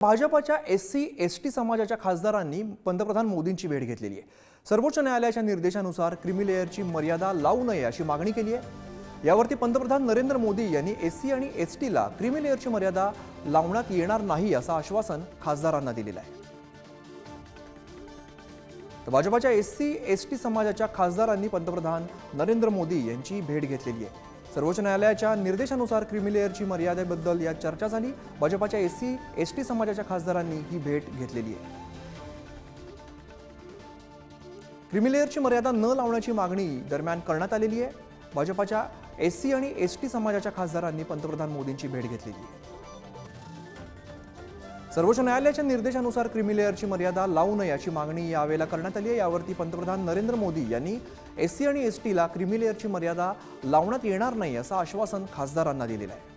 भाजपाच्या S C S T समाजाच्या खासदारांनी पंतप्रधान मोदींची भेट घेतलेली आहे. सर्वोच्च न्यायालयाच्या निर्देशानुसार क्रिमिलेअरची मर्यादा लावू नये अशी मागणी केली आहे. यावरती पंतप्रधान नरेंद्र मोदी यांनी एस सी आणि एस टीला क्रिमिलेअरची मर्यादा लावण्यात येणार नाही असं आश्वासन खासदारांना दिलेलं आहे. तर भाजपाच्या एस सी एस टी समाजाच्या खासदारांनी पंतप्रधान नरेंद्र मोदी यांची भेट घेतलेली आहे. सर्वोच्च न्यायालयाच्या निर्देशानुसार क्रिमिलेअरची मर्यादेबद्दल यात चर्चा झाली भाजपाच्या एस सी एस टी समाजाच्या खासदारांनी ही भेट घेतलेली आहे. क्रिमिलेअरची मर्यादा न लावण्याची मागणी दरम्यान करण्यात आलेली आहे. भाजपाच्या एस सी आणि एस टी समाजाच्या खासदारांनी पंतप्रधान मोदींची भेट घेतलेली आहे. सर्वोच्च न्यायालयाच्या निर्देशानुसार क्रिमी लेअरची मर्यादा लावू नये अशी मागणी यावेळेला करण्यात आली आहे. यावरती पंतप्रधान नरेंद्र मोदी यांनी एस सी आणि एस टीला क्रिमी लेअरची मर्यादा लावण्यात येणार नाही असं आश्वासन खासदारांना दिलेलं आहे.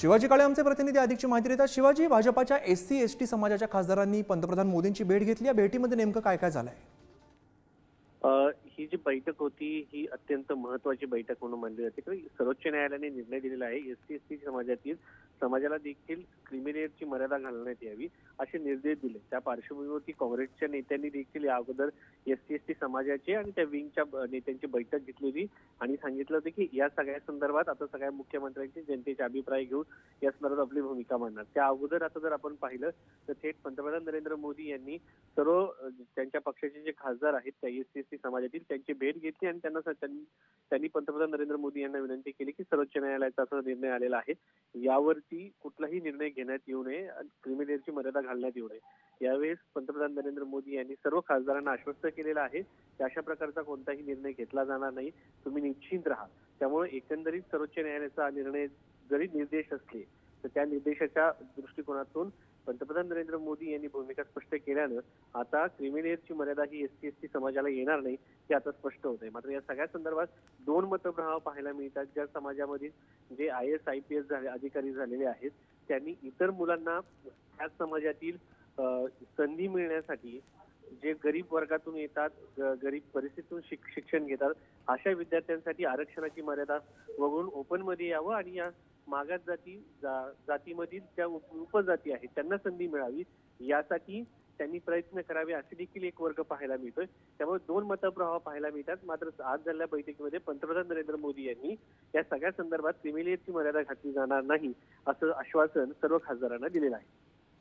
शिवाजी काळे आमचे प्रतिनिधी अधिकची माहिती देतात. शिवाजी भाजपाच्या एस सी एस टी समाजाच्या खासदारांनी पंतप्रधान मोदींची भेट घेतली. या भेटीमध्ये नेमकं काय काय झालंय? ही जी बैठक होती ही अत्यंत महत्वाची बैठक म्हणून मानली जाते. कारण सर्वोच्च न्यायालयाने निर्णय दिलेला आहे एस टी एस टी समाजातील समाजाला देखील क्रिमिनेटची मर्यादा घालण्यात यावी असे निर्देश दिले. त्या पार्श्वभूमीवरती काँग्रेसच्या नेत्यांनी देखील या अगोदर एस टी एस टी समाजाचे आणि त्या विंगच्या नेत्यांची बैठक घेतली होती आणि सांगितलं होतं की या सगळ्या संदर्भात आता सगळ्या मुख्यमंत्र्यांचे जनतेचे अभिप्राय घेऊन या संदर्भात आपली भूमिका मांडणार. त्या अगोदर आता जर आपण पाहिलं तर थेट पंतप्रधान नरेंद्र मोदी यांनी सर्व त्यांच्या पक्षाचे जे खासदार आहेत त्या एस टी एस टी समाजातील त्यांची भेट घेतली आणि त्यांना त्यांनी पंतप्रधान नरेंद्र मोदी यांना विनंती केली की सर्वोच्च न्यायालयाचा असा निर्णय आलेला आहे. यावरती कुठलाही निर्णय घेण्यात येऊ नये आणि क्रिमिलेअरची मर्यादा घालण्यात येऊ नये. यावेळेस पंतप्रधान नरेंद्र मोदी यांनी सर्व खासदारांना आश्वस्त केलेलं आहे की अशा प्रकारचा कोणताही निर्णय घेतला जाणार नाही. तुम्ही निश्चिंत राहा. त्यामुळे एकंदरीत सर्वोच्च न्यायालयाचा निर्णय जरी निर्देश असले तर त्या निर्देशाच्या दृष्टिकोनातून पंतप्रधान नरेंद्र मोदी यांनी भूमिका स्पष्ट केल्यानं आता क्रिमिनेअरची मर्यादा ही एस एसटी एस समाजाला येणार नाही हे आता स्पष्ट होत आहे मात्र या सगळ्या संदर्भात दोन मतप्रभाव पाहायला मिळतात. ज्या समाजामध्ये जे I S I P S झाले अधिकारी झालेले आहेत त्यांनी इतर मुलांना त्याच समाजातील संधी मिळण्यासाठी जे गरीब वर्गातून येतात ग- गरीब परिस्थितीतून शिक- शिक्षण घेतात अशा विद्यार्थ्यांसाठी आरक्षणाची मर्यादा वगळून ओपनमध्ये यावं आणि या मागास जाती जा- जातीमधील ज्या उप- उपजाती आहेत त्यांना संधी मिळावी. यासाठी त्यांनी प्रयत्न करावे असे देखील एक वर्ग पाहायला मिळतोय. त्यामुळे दोन मतप्रवाह पाहायला मिळतात. मात्र आज झालेल्या बैठकीमध्ये पंतप्रधान नरेंद्र मोदी यांनी या सगळ्या संदर्भात क्रिमिलेअरची मर्यादा घातली जाणार नाही असं आश्वासन सर्व खासदारांना दिलेलं आहे.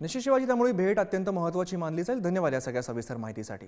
निश्चित शिवाजी त्यामुळे भेट अत्यंत महत्त्वाची मानली जाईल. धन्यवाद या सगळ्या सविस्तर माहितीसाठी.